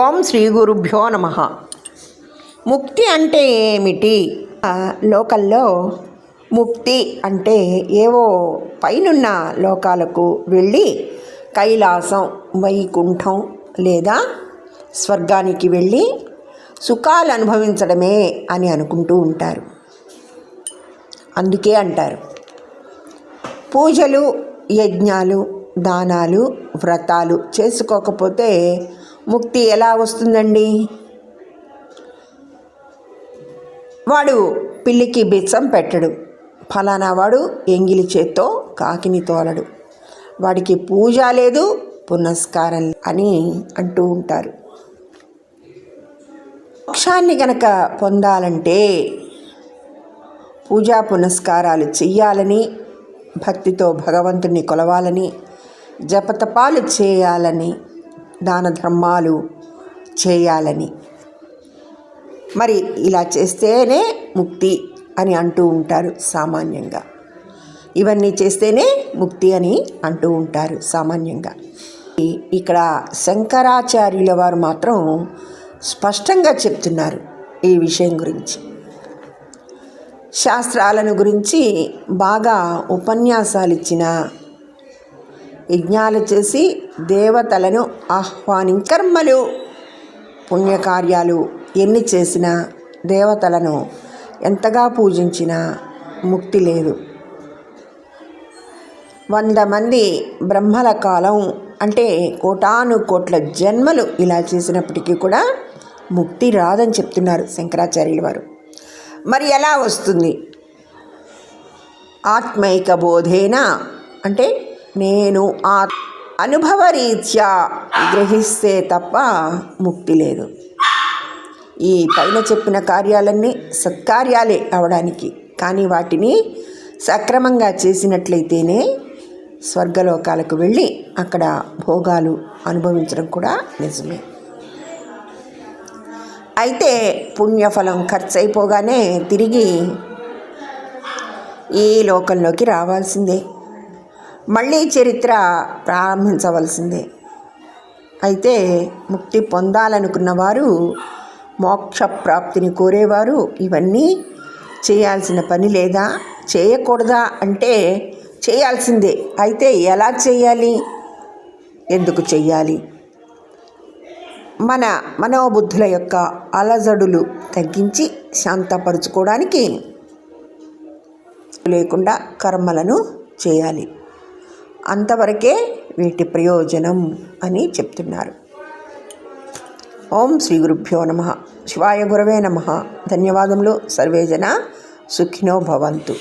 ఓం శ్రీ గురుభ్యో నమ. ముక్తి అంటే ఏమిటి? లోకల్లో ముక్తి అంటే ఏవో పైనున్న లోకాలకు వెళ్ళి కైలాసం వైకుంఠం లేదా స్వర్గానికి వెళ్ళి సుఖాలు అనుభవించడమే అని అనుకుంటూ ఉంటారు. అందుకే అంటారు. పూజలు యజ్ఞాలు దానాలు వ్రతాలు చేసుకోకపోతే ముక్తి ఎలా వస్తుందండి? వాడు పిల్లికి బిచ్చం పెట్టడు. ఫలానా వాడు ఎంగిలి చేత్తో కాకిని తోలడు. వాడికి పూజ లేదు పునస్కారం అని అంటూ ఉంటారు. మోక్షాన్ని గనక పొందాలంటే పూజా పునస్కారాలు చెయ్యాలని భక్తితో భగవంతుని కొలవాలని జపతపాలు చేయాలని దాన ధర్మాలు చేయాలని. మరి ఇలా చేస్తేనే ముక్తి అని అంటూ ఉంటారు సామాన్యంగా. ఇవన్నీ చేస్తేనే ముక్తి అని అంటూ ఉంటారు సామాన్యంగా. ఈ- ఇక్కడ శంకరాచార్యుల వారు మాత్రం స్పష్టంగా చెప్తున్నారు ఈ విషయం గురించి. శాస్త్రాలను గురించి బాగా ఉపన్యాసాలు ఇచ్చిన యజ్ఞాలు చేసి దేవతలను ఆహ్వాని కర్మలు పుణ్యకార్యాలు ఎన్ని చేసినా దేవతలను ఎంతగా పూజించినా ముక్తి లేదు. వంద మంది బ్రహ్మల కాలం అంటే కోటాను కోట్ల జన్మలు ఇలా చేసినప్పటికీ కూడా ముక్తి రాదని చెప్తున్నారు శంకరాచార్యుల వారు. మరి ఎలా వస్తుంది? ఆత్మైక బోధేన? అంటే నేను ఆ అనుభవరీత్యా గ్రహిస్తే తప్ప ముక్తి లేదు. ఈ పైన చెప్పిన కార్యాలన్నీ సత్కార్యాలే అవడానికి. కానీ వాటిని సక్రమంగా చేసినట్లయితేనే స్వర్గలోకాలకు వెళ్ళి అక్కడ భోగాలు అనుభవించడం కూడా నిజమే. అయితే పుణ్యఫలం ఖర్చు అయిపోగానే తిరిగి ఈ లోకంలోకి రావాల్సిందే. మళ్ళీ చరిత్ర ప్రారంభించవలసిందే. అయితే ముక్తి పొందాలనుకున్న వారు మోక్ష ప్రాప్తిని కోరేవారు ఇవన్నీ చేయాల్సిన పని లేదా చేయకూడదా అంటే చేయాల్సిందే. అయితే ఎలా చేయాలి? ఎందుకు చేయాలి? మన మనోబుద్ధుల యొక్క అలజడులు తగ్గించి శాంతపరుచుకోవడానికి లేకుండా కర్మలను చేయాలి. అంతవరకే వీటి ప్రయోజనం అని చెప్తున్నారు. ఓం శ్రీ గురుభ్యో నమ. శివాయ గురవే నమ. ధన్యవాదములు సర్వే జన సుఖినో భవంతు.